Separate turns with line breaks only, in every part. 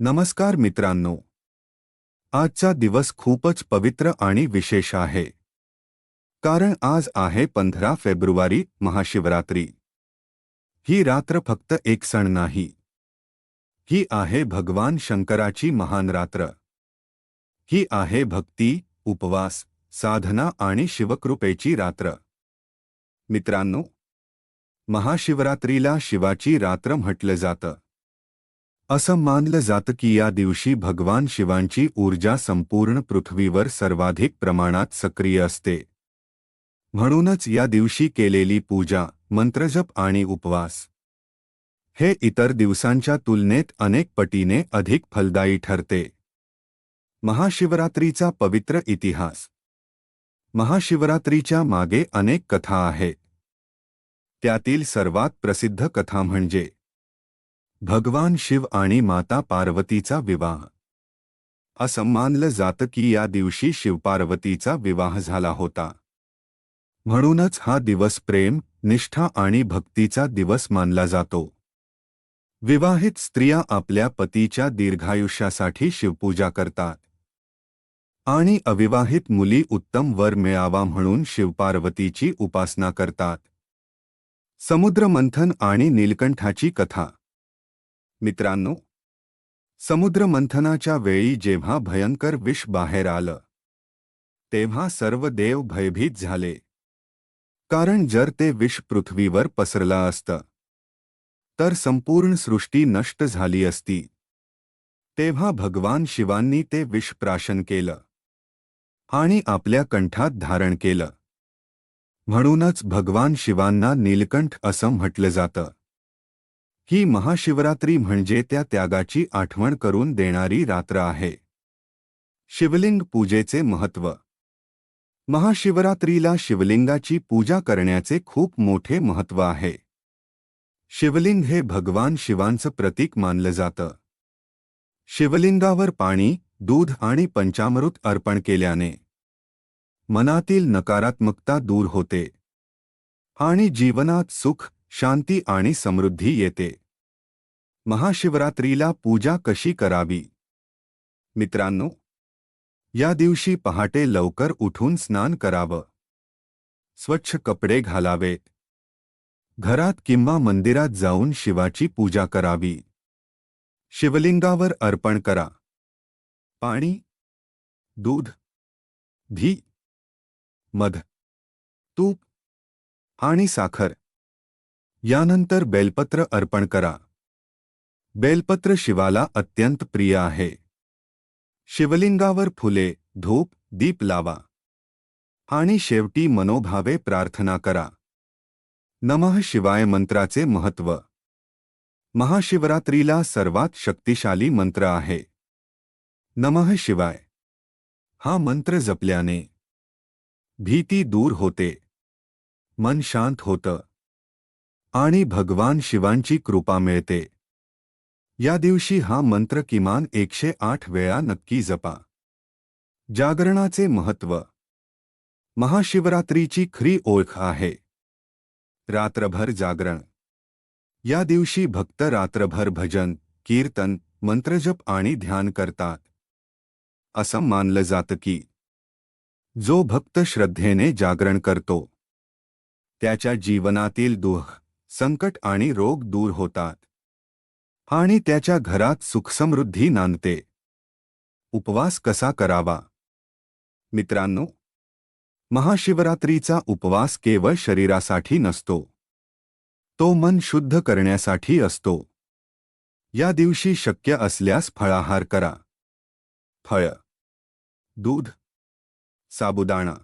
नमस्कार मित्रांनो. आजचा दिवस खूपच पवित्र आणि विशेष आहे. कारण आज आहे पंधरा फेब्रुवारी महाशिवरात्री. ही रात्र फक्त एक सण नाही. ही आहे भगवान शंकराची महान रात्र. ही आहे भक्ती उपवास साधना आणि शिवकृपेची रात्र. मित्रांनो महाशिवरात्रीला शिवाची रात्र म्हटलं जातं. असं मानलं जातं की या दिवशी भगवान शिवांची ऊर्जा संपूर्ण पृथ्वीवर सर्वाधिक प्रमाणात सक्रिय असते. म्हणूनच या दिवशी केलेली पूजा मंत्रजप आणि उपवास. हे इतर दिवसांच्या तुलनेत अनेक पटीने अधिक फलदायी ठरते. महाशिवरात्रीचा पवित्र इतिहास. महाशिवरात्रीच्या मागे अनेक कथा आहेत त्यातील सर्वात प्रसिद्ध कथा म्हणजे भगवान शिव आणि माता पार्वतीचा विवाह. असं मानलं जातं की या दिवशी शिवपार्वतीचा विवाह झाला होता. म्हणूनच हा दिवस प्रेम निष्ठा आणि भक्तीचा दिवस मानला जातो. विवाहित स्त्रिया आपल्या पतीच्या दीर्घायुष्यासाठी शिवपूजा करतात. आणि अविवाहित मुली उत्तम वर मिळावा म्हणून शिवपार्वतीची उपासना करतात. समुद्रमंथन आणि नीलकंठाची कथा. मित्रांनो समुद्रमंथनाच्या वेळी जेव्हा भयंकर विष बाहेर आलं तेव्हा सर्व देव भयभीत झाले. कारण जर ते विष पृथ्वीवर पसरलं असतं तर संपूर्ण सृष्टी नष्ट झाली असती. तेव्हा भगवान शिवांनी ते विष प्राशन केलं आणि आपल्या कंठात धारण केलं. म्हणूनच भगवान शिवांना नीलकंठ असं म्हटलं जातं. ही महाशिवरात्री म्हणजे त्या त्यागाची आठवण करून देणारी रात्र आहे. शिवलिंग पूजेचे महत्त्व. महाशिवरात्रीला शिवलिंगाची पूजा करण्याचे खूप मोठे महत्त्व आहे. शिवलिंग हे भगवान शिवांचं प्रतीक मानलं जातं. शिवलिंगावर पाणी दूध आणि पंचामृत अर्पण केल्याने मनातील नकारात्मकता दूर होते. आणि जीवनात सुख शांती आणि समृद्धी येते. महाशिवरात्रीला पूजा कशी करावी? मित्रांनो या दिवशी पहाटे लवकर उठून स्नान करावं. स्वच्छ कपडे घालावेत घरात किंवा मंदिरात जाऊन शिवाची पूजा करावी. शिवलिंगावर अर्पण करा. पाणी दूध धी मध तूप आणि साखर. यानंतर बेलपत्र अर्पण करा. बेलपत्र शिवाला अत्यंत प्रिय आहे. शिवलिंगावर फुले धूप दीप लावा. आणि शेवटी मनोभावे प्रार्थना करा. नमः शिवाय मंत्राचे महत्त्व. महाशिवरात्रीला सर्वात शक्तिशाली मंत्र आहे. नमः शिवाय. हा मंत्र जपल्याने भीती दूर होते. मन शांत होतं. आणि भगवान शिवांची कृपा मिळते. या दिवशी हा मंत्र किमान एकशे आठ वेळा नक्की जपा. जागरणाचे महत्त्व. महाशिवरात्रीची खरी ओळख आहे. रात्रभर जागरण. या दिवशी भक्त रात्रभर भजन कीर्तन मंत्रजप आणि ध्यान करतात. असं मानलं जातं की जो भक्त श्रद्धेने जागरण करतो त्याच्या जीवनातील दुःख संकट आणि रोग दूर होतात. आणि त्याच्या घरात सुखसमृद्धी नांदते. उपवास कसा करावा? मित्रांनो महाशिवरात्रीचा उपवास केवळ शरीरासाठी नसतो. तो मन शुद्ध करण्यासाठी असतो. या दिवशी शक्य असल्यास फळाहार करा. फळ दूध साबुदाणा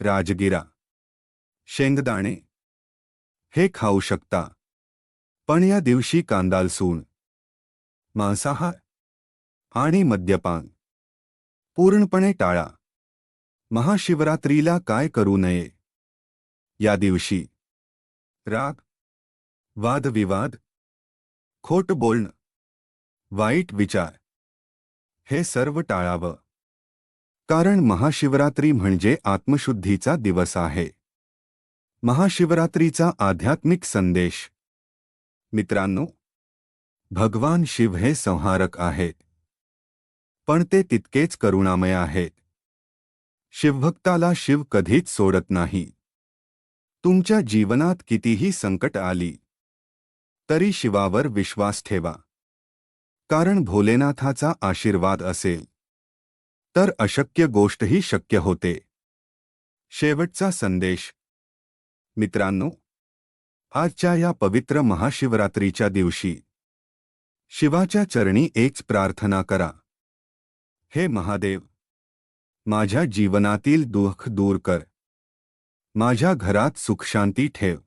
राजगिरा शेंगदाणे हे खाऊ शकता. पण या दिवशी कांदालसूण मांसाहार आणि मद्यपान पूर्णपणे टाळा. महाशिवरात्रीला काय करू नये? या दिवशी राग वादविवाद खोट बोलणं वाईट विचार हे सर्व टाळावं. कारण महाशिवरात्री म्हणजे आत्मशुद्धीचा दिवस आहे. महाशिवरात्रीचा आध्यात्मिक संदेश. मित्रांनो भगवान शिव हे संहारक आहेत. पण ते तितकेच करुणामय आहेत. शिवभक्ताला शिव कधीच सोडत नाही. तुमच्या जीवनात कितीही संकट आली तरी शिवावर विश्वास ठेवा. कारण भोलेनाथाचा आशीर्वाद असेल तर अशक्य गोष्टही शक्य होते. शेवटचा संदेश. मित्रांनो आजच्या या पवित्र महाशिवरात्रीच्या दिवशी शिवाच्या चरणी एकच प्रार्थना करा. हे महादेव माझ्या जीवनातील दुःख दूर कर. माझ्या घरात सुखशांती ठेव.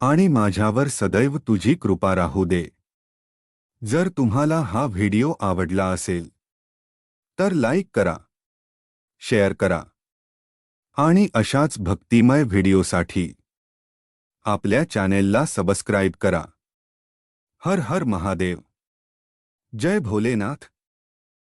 आणि माझ्यावर सदैव तुझी कृपा राहू दे. जर तुम्हाला हा व्हिडिओ आवडला असेल तर लाईक करा शेअर करा. आणि अशाच भक्तिमय व्हिडिओसाठी आपल्या चॅनेलला सबस्क्राईब करा. हर हर महादेव. जय भोलेनाथ.